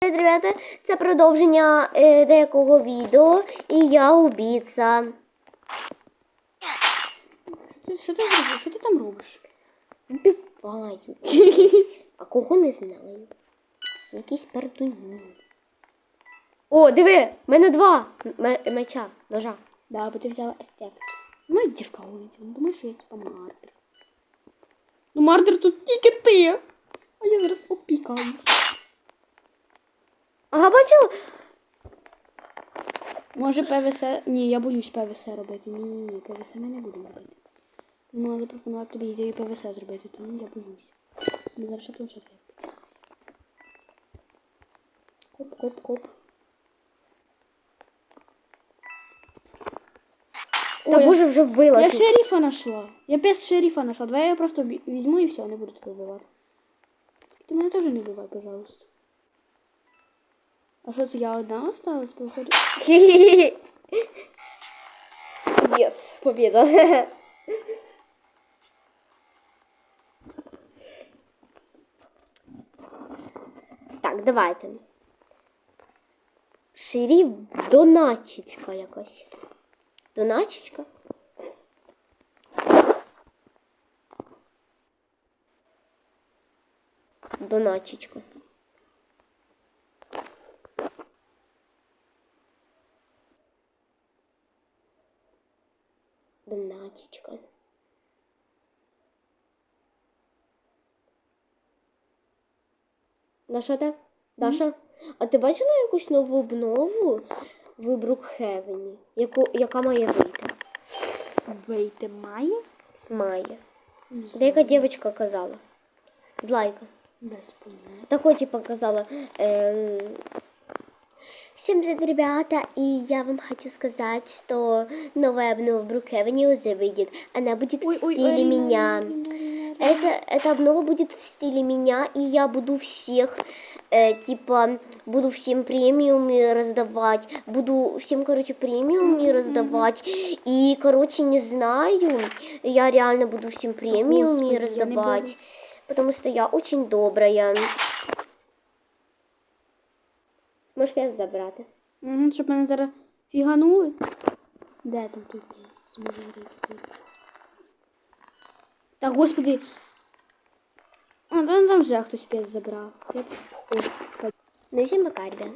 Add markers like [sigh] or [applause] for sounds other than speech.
Привіт, ребята, це продовження е, деякого відео, і я убійця. Що ти, що ти робиш? Що ти там робиш? Вбиваю. А кого не знаю. Якийсь пердунів. О, диви, в мене два м- меча, ножа. Да, бо ти взяла ефект. Ну, дівка гониться. Ну, думаєш, я типа мардер. Ну, мардер тут тільки ти. А я зараз опікаю. Ага, бачу. Може ПВС. Ні, я боюсь ПВС робити. Ні, ні, ні, ПВС ми не будемо робити. Можу запропонувати тобі ідею ПВС зробити, тому я боюсь. Ми зараз ще планшет випиться. Коп, коп, коп. Та Ой, боже, вже вбила. Я тут. шерифа нашла. Я без шерифа нашла. Давай я просто візьму і все, не буду тебе вбивати. Ти мене теж не вбивай, пожалуйста. А що це я одна осталась, походу? [laughs] Єс, побіда. Так, давайте. Шериф доначечка якась. Доначечка? Доначечка. Доначечка. Даша, де? Даша, а ти бачила якусь нову обнову в Брукхевені, яку, яка має вийти? Вийти має? Має. Деяка дівчинка казала. Злайка. Без поняття. Такой типа казала. эм, Всем привет, ребята, и я вам хочу сказать, что новая обнова Брукхевене уже выйдет. Она будет в стиле меня. Это, эта обнова будет в стиле меня, и я буду всех, э, типа, буду всем премиумы раздавать, буду всем, короче, премиумы раздавать, и, короче, не знаю, я реально буду всем премиумы Господи, раздавать, потому что я очень добрая. Можеш п'ять забрати. Угу, щоб мене зараз фіганули. Де там тут м'ясо? Та господи. А, там, там вже хтось пес забрав. Господи. Ну всім пока, ребят.